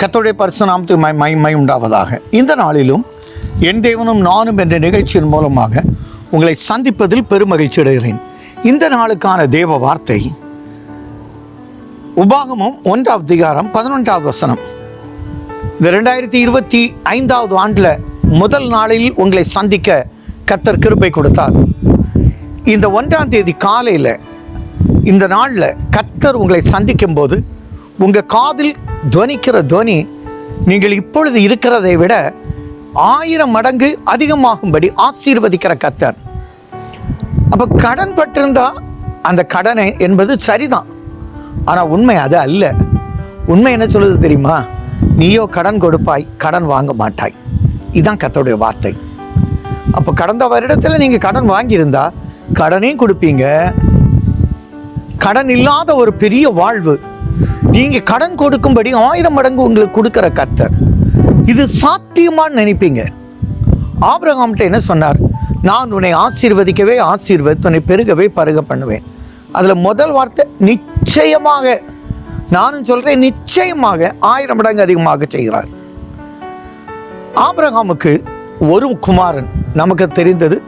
கத்தோடைய பரிசு நாமத்துக்கு மை மை மை உண்டாவதாக இந்த நாளிலும் என் தேவனும் நானும் என்ற நிகழ்ச்சியின் மூலமாக உங்களை சந்திப்பதில் பெருமகிழ்ச்சி அடைகிறேன். இந்த நாளுக்கான தேவ வார்த்தை உபாகமும் ஒன்றாவது அதிகாரம் பதினொன்றாவது வசனம். இந்த ரெண்டாயிரத்தி இருபத்தி ஐந்தாவது ஆண்டில் முதல் நாளில் உங்களை சந்திக்க கர்த்தர் கிருப்பை கொடுத்தார். இந்த ஒன்றாம் தேதி காலையில் இந்த நாளில் கத்தர் உங்களை சந்திக்கும் போது உங்கள் காதில் துவனிக்கிற துவனி நீங்கள் இப்பொழுது இருக்கிறதை விட ஆயிரம் மடங்கு அதிகமாகும்படி ஆசீர்வதிக்கிற கத்தர். அப்போ கடன் பட்டிருந்தா அந்த கடனை என்பது சரிதான். ஆனால் உண்மை அது அல்ல. உண்மை என்ன சொல்லுது தெரியுமா? நீயோ கடன் கொடுப்பாய் கடன் வாங்க மாட்டாய். இதுதான் கத்தோடைய வார்த்தை. அப்போ கடந்த வருடத்தில் நீங்கள் கடன் வாங்கியிருந்தா கடனையும் கொடுப்பீங்க. கடன் இல்லாத ஒரு பெரிய வாழ்வு நீங்க கடன் கொடுக்கும்படி ஆயிரம் மடங்கு உங்களுக்கு கொடுக்கிற கத்தர். இது சாத்தியமான்னு நினைப்பீங்க. ஆபிரகாம்கிட்ட என்ன சொன்னார்? நான் உன்னை ஆசீர்வதிக்கவே ஆசீர்வதித்து உன்னை பெருகவே பருக பண்ணுவேன். அதுல முதல் வார்த்தை நிச்சயமாக. நானும் சொல்றேன் நிச்சயமாக ஆயிரம் மடங்கு அதிகமாக செய்கிறார். ஆபிரகாமுக்கு ஒரு குமாரன் நமக்கு தெரிந்தது.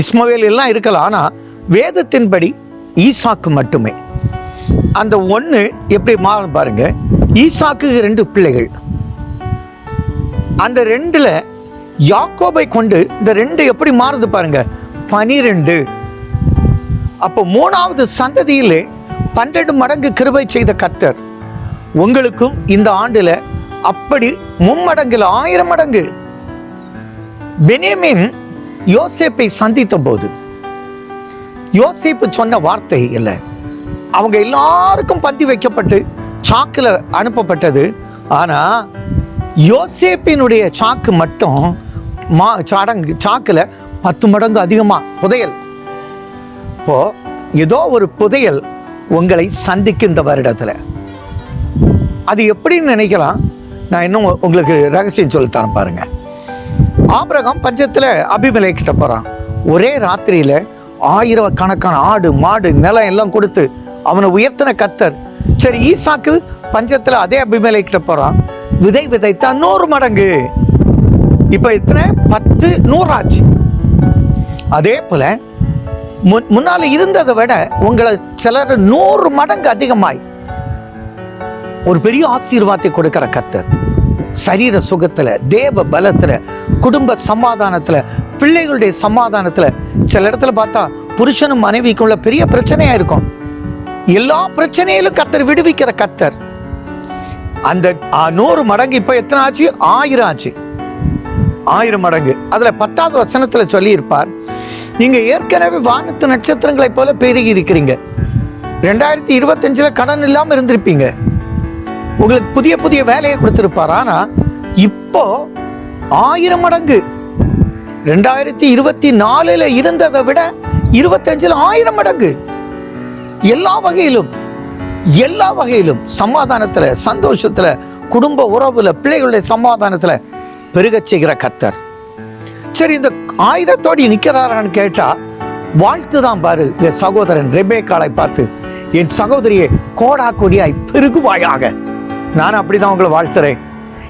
இஸ்மவேல் எல்லாம் இருக்கலாம் ஆனால் வேதத்தின்படி ஈசாக்கு மட்டுமே. அந்த ஒன்று எப்படி மாறும் பாருங்க. ஈசாக்கு ரெண்டு பிள்ளைகள். அந்த ரெண்டுல யாக்கோபை கொண்டு இந்த ரெண்டு எப்படி மாறுது பாருங்க. பனிரெண்டு. அப்போ மூணாவது சந்ததியிலே பன்னெண்டு மடங்கு கிருபை செய்த கத்தர் உங்களுக்கும் இந்த ஆண்டுல அப்படி மும்மடங்கில் ஆயிரம் மடங்கு. பெனியமின் யோசேப்பை சந்தித்த போது யோசேப்பு சொன்ன வார்த்தை இல்லை. அவங்க எல்லாருக்கும் பந்தி வைக்கப்பட்டு சாக்கில் அனுப்பப்பட்டது. ஆனால் யோசேப்பினுடைய சாக்கு மட்டும் மா சாடங்கு சாக்கில் பத்து மடங்கு அதிகமாக புதையல். இப்போ ஏதோ ஒரு புதையல் உங்களை சந்திக்கும் இந்த வருடத்தில். அது எப்படின்னு நினைக்கலாம்? நான் இன்னும் உங்களுக்கு ரகசியம் சொல்லித் தரேன் பாருங்க. ஆபிரகம் பஞ்சத்தில் அபிமலை கிட்ட போகிறான் ஒரே ராத்திரியில் ஆயிரக்கணக்கான ஆடு மாடு நிலம் எல்லாம் கொடுத்து அவனை உயர்த்தின கத்தர். சரி ஈசாக்கு பஞ்சத்துல அதே அபிமலைக்கிட்ட கிட்ட போறான். விதை விதைத்தா நூறு மடங்கு. இப்ப எத்தனை? பத்து நூறாச்சு. அதே போல முன்- முன்னால இருந்ததை விட உங்களை சிலர் நூறு மடங்கு அதிகமாய். ஒரு பெரிய ஆசீர்வாதத்தை கொடுக்கிற கத்தர். சரீர சுகத்துல தேவ பலத்துல குடும்ப சமாதானத்துல பிள்ளைகளுடைய சமாதானத்துல சில இடத்துல பார்த்தா புருஷனும் மனைவிக்குள்ள பெரிய பிரச்சனையா இருக்கும். எல்லா பிரச்சனையிலும் கத்தர் விடுவிக்கிற கத்தர். அந்த நூறு மடங்கு இப்ப எத்தனை ஆச்சு? ஆயிரம் ஆச்சு. ஆயிரம் மடங்கு. அதுல பத்தாவது வசனத்துல சொல்லி இருப்பார் நீங்க ஏற்கனவே வானத்து நட்சத்திரங்களைப் போல பெருகி இருக்கிறீங்க. ரெண்டாயிரத்தி இருபத்தஞ்சுல கடன் இல்லாம இருந்திருப்பீங்க. உங்களுக்கு புதிய புதிய வேலையை கொடுத்திருப்பார். ஆனா இப்போ ஆயிரம் மடங்கு. ரெண்டாயிரத்தி இருபத்தி நாலுல இருந்ததை விட இருபத்தஞ்சுல ஆயிரம் மடங்கு. எல்லா வகையிலும் எல்லா வகையிலும் சமாதானத்தில் சந்தோஷத்தில் குடும்ப உறவுல பிள்ளைகளுடைய சமாதானத்தில் பெருகச் செய்கிற கத்தர் சரி இந்த ஆயுதத்தோடு நிற்கிறாரான்னு கேட்டால் வாழ்த்து தான் பாரு என் சகோதரன் ரெபேக்காலை பார்த்து என் சகோதரியை கோடா கொடியாய் பெருகுவாயாக. நான் அப்படிதான் உங்களை வாழ்த்துறேன்.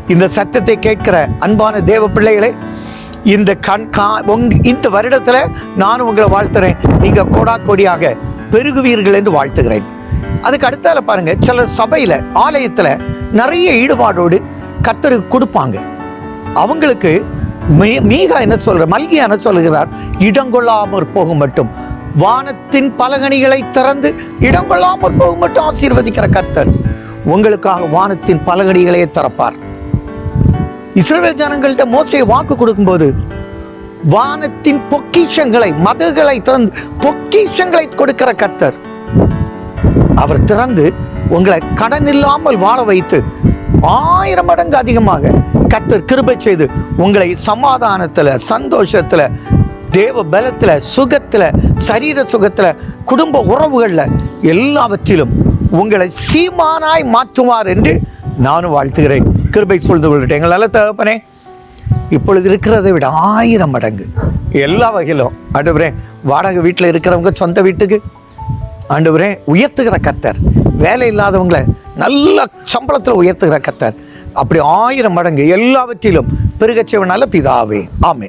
இந்த சத்தத்தை கேட்கிற அன்பான தேவ பிள்ளைகளே இந்த கண் கா உங் இந்த வருடத்தில் நான் உங்களை வாழ்த்துறேன். நீங்கள் கோடா கொடியாக பெருகுவீர்கள் என்று வாழ்த்துகிறேன். அதுக்கு அடுத்தால பாருங்க சில சபையில ஆலயத்துல நிறைய ஈடுபாடோடு கத்தருக்கு கொடுப்பாங்க. அவங்களுக்கு மீ- மீகா என்ன சொல்ற மல்கியா என்ன சொல்கிறார் இடங்கொள்ளாமற் போகும் மட்டும். வானத்தின் பலகணிகளை திறந்து இடங்கொள்ளாமற் போகும் மட்டும் ஆசீர்வதிக்கிற கத்தர். உங்களுக்காக வானத்தின் பலகணிகளையே திறப்பார். இஸ்ரேல் ஜனங்கள்ட்ட மோசையை வாக்கு கொடுக்கும்போது வானத்தின் பொக்கிஷங்களை மதுகளை திறந்து பொக்கிஷங்களை கொடுக்கிற கத்தர். அவர் திறந்து உங்களை கடன் இல்லாமல் வாழ வைத்து ஆயிரம் மடங்கு அதிகமாக கத்தர் கிருபை செய்து உங்களை சமாதானத்துல சந்தோஷத்துல தேவ பலத்துல சுகத்துல சரீர சுகத்துல குடும்ப உறவுகள்ல எல்லாவற்றிலும் உங்களை சீமானாய் மாற்றுவார் என்று நானும் வாழ்த்துகிறேன். கிருபை சொல்ந்து கொள்கிறேன் எங்கள் நல்ல தகப்பனே இப்பொழுது இருக்கிறதை விட ஆயிரம் மடங்கு. எல்லா வகையிலும் ஆண்டவரே வாடகை வீட்டில் இருக்கிறவங்க சொந்த வீட்டுக்கு. ஆண்டவரே உயர்த்துகிற கத்தர். வேலை இல்லாதவங்களை நல்ல சம்பளத்தில் உயர்த்துகிற கத்தர். அப்படி ஆயிரம் மடங்கு எல்லாவற்றிலும் பெருகச்சவனால பிதாவே. ஆமே